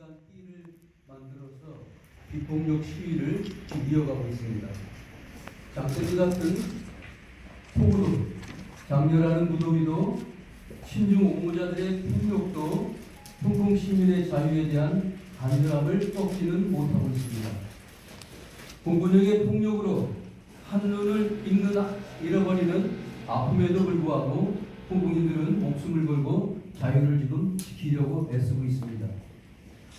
2년간 끼를 만들어서 비폭력 시위를 이어가고 있습니다. 장세리 같은 폭우도 장렬하는 무더위도 신중 옹호자들의 폭력도 홍콩 시민의 자유에 대한 간절함을 꺾지는 못하고 있습니다. 공군력의 폭력으로 한눈을 잃는, 잃어버리는 아픔에도 불구하고 홍콩인들은 목숨을 걸고 자유를 지금 지키려고 애쓰고 있습니다.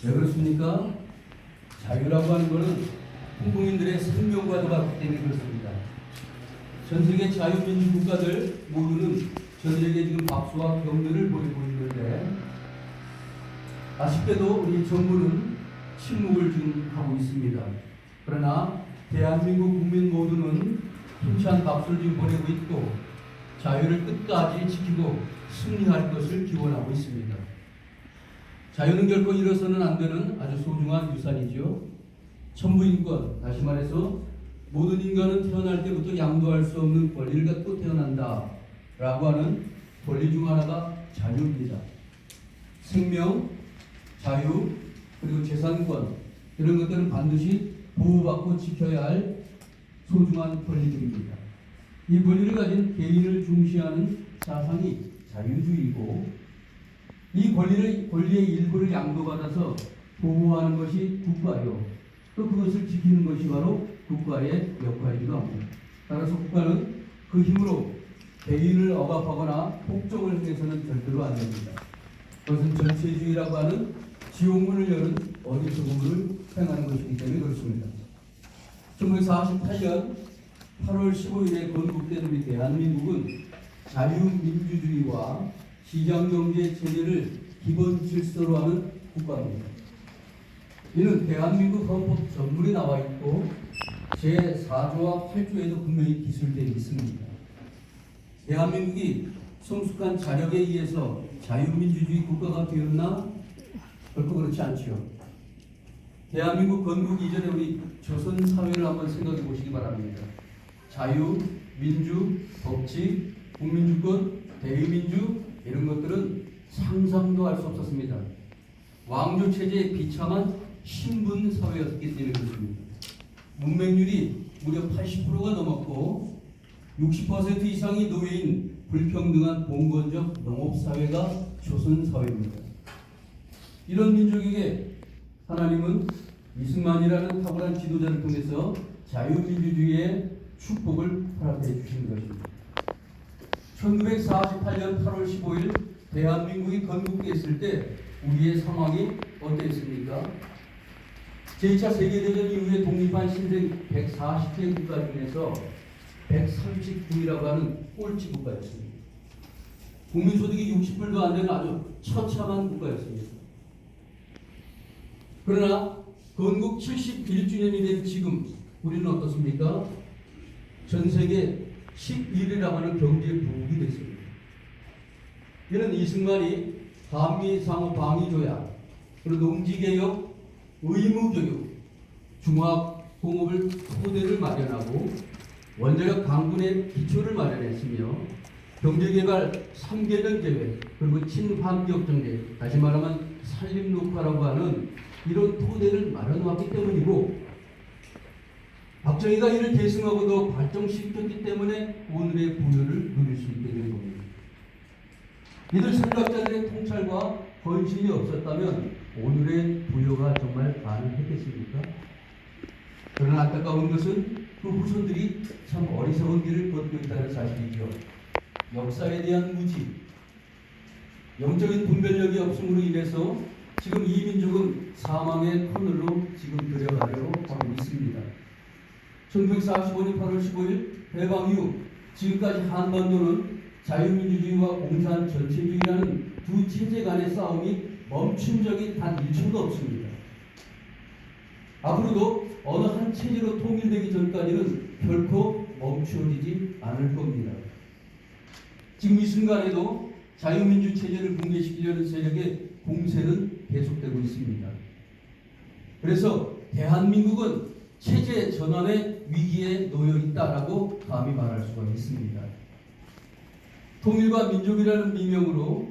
왜 그렇습니까? 자유라고 하는 것은 홍콩인들의 생명과도 같기 때문에 그렇습니다. 전 세계 자유민주 국가들 모두는 저들에게 지금 박수와 격려를 보내고 있는데 아쉽게도 우리 정부는 침묵을 지금 하고 있습니다. 그러나 대한민국 국민 모두는 힘찬 박수를 지금 보내고 있고 자유를 끝까지 지키고 승리할 것을 기원하고 있습니다. 자유는 결코 잃어서는 안 되는 아주 소중한 유산이죠. 천부인권, 다시 말해서 모든 인간은 태어날 때부터 양도할 수 없는 권리를 갖고 태어난다. 라고 하는 권리 중 하나가 자유입니다. 생명, 자유, 그리고 재산권, 이런 것들은 반드시 보호받고 지켜야 할 소중한 권리들입니다. 이 권리를 가진 개인을 중시하는 사상이 자유주의고 이 권리를 권리의 일부를 양도받아서 보호하는 것이 국가요. 또 그것을 지키는 것이 바로 국가의 역할이기도 합니다. 따라서 국가는 그 힘으로 개인을 억압하거나 폭정을 해서는 절대로 안 됩니다. 그것은 전체주의라고 하는 지옥문을 여는 어리석음을 행하는 것이기 때문에 그렇습니다. 1948년 8월 15일에 건국된 우리 대한민국은 자유민주주의와 시장 경제 체제를 기본 질서로 하는 국가입니다. 이는 대한민국 헌법 전문에 나와 있고 제4조와 8조에도 분명히 기술되어 있습니다. 대한민국이 성숙한 자력에 의해서 자유민주주의 국가가 되었나? 결코 그렇지 않지요. 대한민국 건국 이전에 우리 조선 사회를 한번 생각해 보시기 바랍니다. 자유, 민주, 법치, 국민주권, 대의민주 이런 것들은 상상도 할 수 없었습니다. 왕조 체제의 비참한 신분 사회였기 때문에 그렇습니다. 문맹률이 무려 80%가 넘었고 60% 이상이 노예인 불평등한 봉건적 농업 사회가 조선 사회입니다. 이런 민족에게 하나님은 이승만이라는 탁월한 지도자를 통해서 자유민주주의의 축복을 허락해 주신 것입니다. 1948년 8월 15일 대한민국이 건국됐을 때 우리의 상황이 어땠습니까? 제2차 세계대전 이후에 독립한 신생 140개 국가 중에서 139위라고 하는 꼴찌 국가였습니다. 국민소득이 60불도 안 되는 아주 처참한 국가였습니다. 그러나 건국 71주년이 된 지금 우리는 어떻습니까? 전 세계 11위라고 하는 경제 부국이 됐습니다. 이는 이승만이 한미 상호 방위 조약, 그리고 농지 개혁, 의무 교육, 중화 공업을 토대를 마련하고 원자력 강군의 기초를 마련했으며 경제개발 3개년 계획 그리고 친환경 정책 다시 말하면 산림녹화라고 하는 이런 토대를 마련해왔기 때문이고 박정희가 이를 계승하고도 발전시켰기 때문에 오늘의 부여를 누릴 수 있게 된 겁니다. 이들 생각자들의 통찰과 헌신이 없었다면 오늘의 부여가 정말 가능했겠습니까? 그러나 안타까운 것은 그 후손들이 참 어리석은 길을 걷고 있다는 사실이죠. 역사에 대한 무지, 영적인 분별력이 없음으로 인해서 지금 이 민족은 사망의 터널로 지금 들어가려고 하고 있습니다. 1945년 8월 15일 해방 이후 지금까지 한반도는 자유민주주의와 공산 전체주의라는 두 체제 간의 싸움이 멈춘 적이 단 1초도 없습니다. 앞으로도 어느 한 체제로 통일되기 전까지는 결코 멈추어지지 않을 겁니다. 지금 이 순간에도 자유민주 체제를 붕괴시키려는 세력의 공세는 계속되고 있습니다. 그래서 대한민국은 체제 전환의 위기에 놓여 있다라고 감히 말할 수가 있습니다. 통일과 민족이라는 미명으로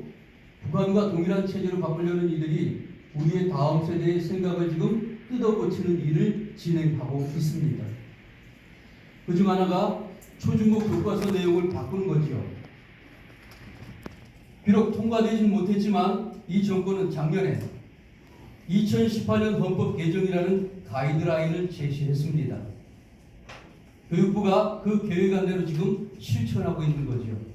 북한과 동일한 체제로 바꾸려는 이들이 우리의 다음 세대의 생각을 지금 뜯어고치는 일을 진행하고 있습니다. 그중 하나가 초중고 교과서 내용을 바꾸는 거죠. 비록 통과되진 못했지만 이 정권은 작년에 2018년 헌법 개정이라는 가이드라인을 제시했습니다. 교육부가 그 계획안대로 지금 실천하고 있는 거죠.